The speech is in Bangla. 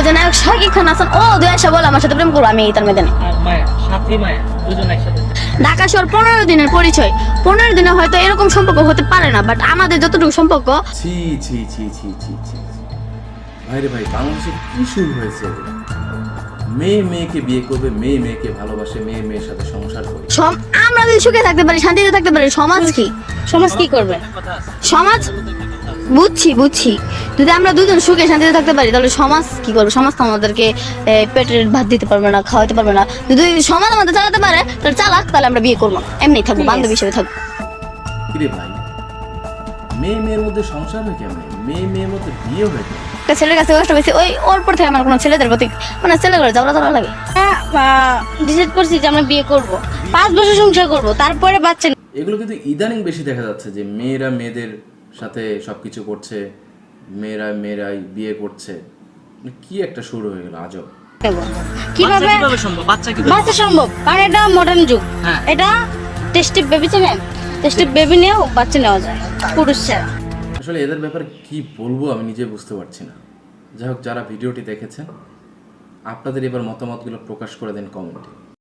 ওই যে নায়ক শাকিব খান আছেন ও দুই আসা বলে আমার সাথে প্রেম করব আমি তার মেয়েদের আর মায়া সাথে মায়া দুজন একসাথে। ঢাকা শহর পনেরো দিনের পরিচয়। পনেরো দিনে হয়তো এরকম সম্পর্ক হতে পারে না বাট আমাদের যতটুকু সম্পর্ক ছি ছি ছি ছি ছি ছি। ভাই রে ভাই বাংলাদেশে কি শুরু হয়েছে মেয়ে মেয়েকে বিয়ে করবে মেয়ে মেয়েকে ভালোবাসে মেয়ে মেয়ের সাথে সংসার আমরা যদি সুখে থাকতে পারি শান্তিতে থাকতে পারি সমাজ কি? সমাজ কি করবে? সমাজ বুঝছি বুঝছি। যদি আমরা দুজন সুখে শান্তিতে থাকতে পারি তাহলে সমাজ কি করবে? সমাজ তো আমাদেরকে পেটের ভাত দিতে পারবে না খাওয়াতে পারবে না। যদি সমাজ আমাদের চালাতে পারে তাহলে চালাক তাহলে আমরা বিয়ে করব না। এমনি থাকব বান্ধবী হিসেবে থাকব। কিরে ভাই মেয়ে মেয়ের মধ্যে সংসার হয় কেমন? মেয়ে মেয়ের মধ্যে বিয়ে হয় কেমনে? একটা ছেলের কাছে কষ্ট পেয়েছি ওই ওর পর থেকে আমার কোনো ছেলেদের প্রতি মানে ছেলে করে যাওয়া যাওয়া লাগে। ডিসাইড করছি যে আমরা বিয়ে করব। পাঁচ বছর সংসার করব তারপরে বাচ্চা এগুলো কিন্তু ইদানিং বেশি দেখা যাচ্ছে যে মেয়েরা মেয়েদের সাথে সবকিছু করছে মেয়েরা মেয়েরাই বিয়ে করছে। মানে কি একটা শুরু হয়ে গেল আজব। কীভাবে কীভাবে সম্ভব? বাচ্চা বাচ্চা সম্ভব। কারণ এটা মডার্ন যুগ। হ্যাঁ। এটা টেস্টি বেবি চেনেন টেস্টি বেবি নিয়েও বাচ্চা নেওয়া যায়। পুরুষ ছাড়া। আসলে এদের ব্যাপারে কি বলব আমি নিজে বুঝতে পারছি না। যাই হোক যারা ভিডিওটি দেখেছেন আপনাদের এবার মতামতগুলো প্রকাশ করে দেন কমেন্টে।